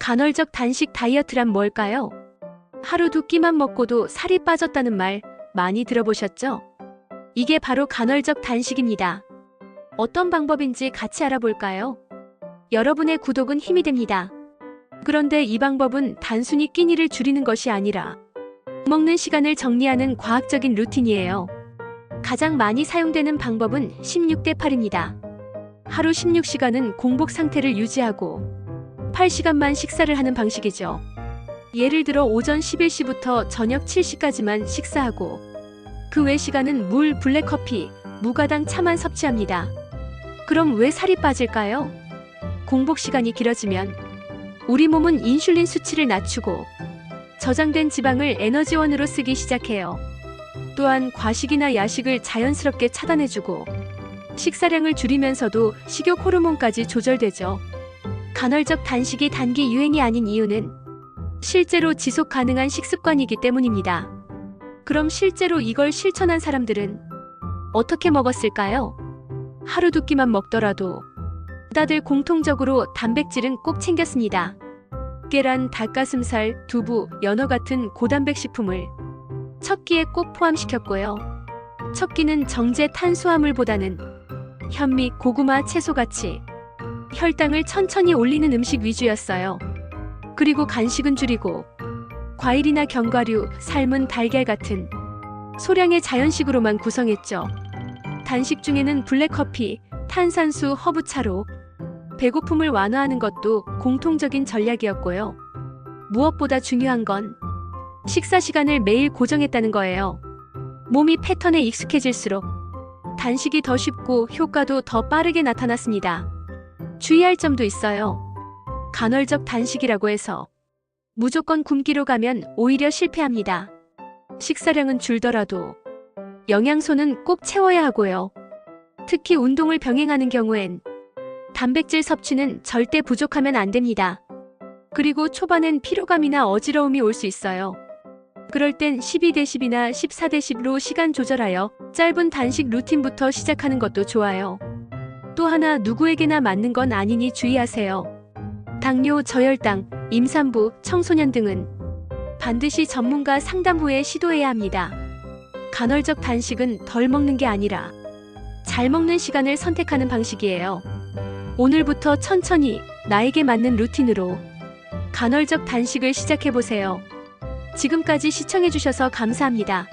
간헐적 단식 다이어트란 뭘까요? 하루 두 끼만 먹고도 살이 빠졌다는 말 많이 들어보셨죠? 이게 바로 간헐적 단식입니다. 어떤 방법인지 같이 알아볼까요? 여러분의 구독은 힘이 됩니다. 그런데 이 방법은 단순히 끼니를 줄이는 것이 아니라 먹는 시간을 정리하는 과학적인 루틴이에요. 가장 많이 사용되는 방법은 16대 8입니다. 하루 16시간은 공복 상태를 유지하고 8시간만 식사를 하는 방식이죠. 예를 들어 오전 11시부터 저녁 7시까지만 식사하고 그 외 시간은 물, 블랙커피, 무가당 차만 섭취합니다. 그럼 왜 살이 빠질까요? 공복 시간이 길어지면 우리 몸은 인슐린 수치를 낮추고 저장된 지방을 에너지원으로 쓰기 시작해요. 또한 과식이나 야식을 자연스럽게 차단해주고 식사량을 줄이면서도 식욕 호르몬까지 조절되죠. 간헐적 단식이 단기 유행이 아닌 이유는 실제로 지속 가능한 식습관이기 때문입니다. 그럼 실제로 이걸 실천한 사람들은 어떻게 먹었을까요? 하루 두 끼만 먹더라도 다들 공통적으로 단백질은 꼭 챙겼습니다. 계란, 닭가슴살, 두부, 연어 같은 고단백 식품을 첫 끼에 꼭 포함시켰고요. 첫 끼는 정제 탄수화물보다는 현미, 고구마, 채소 같이 혈당을 천천히 올리는 음식 위주였어요. 그리고 간식은 줄이고 과일이나 견과류, 삶은 달걀 같은 소량의 자연식으로만 구성했죠. 단식 중에는 블랙커피, 탄산수, 허브차로 배고픔을 완화하는 것도 공통적인 전략이었고요. 무엇보다 중요한 건 식사 시간을 매일 고정했다는 거예요. 몸이 패턴에 익숙해질수록 단식이 더 쉽고 효과도 더 빠르게 나타났습니다. 주의할 점도 있어요. 간헐적 단식이라고 해서 무조건 굶기로 가면 오히려 실패합니다. 식사량은 줄더라도 영양소는 꼭 채워야 하고요. 특히 운동을 병행하는 경우엔 단백질 섭취는 절대 부족하면 안 됩니다. 그리고 초반엔 피로감이나 어지러움이 올 수 있어요. 그럴 땐 12대10이나 14대10로 시간 조절하여 짧은 단식 루틴부터 시작하는 것도 좋아요. 또 하나 누구에게나 맞는 건 아니니 주의하세요. 당뇨, 저혈당, 임산부, 청소년 등은 반드시 전문가 상담 후에 시도해야 합니다. 간헐적 단식은 덜 먹는 게 아니라 잘 먹는 시간을 선택하는 방식이에요. 오늘부터 천천히 나에게 맞는 루틴으로 간헐적 단식을 시작해보세요. 지금까지 시청해주셔서 감사합니다.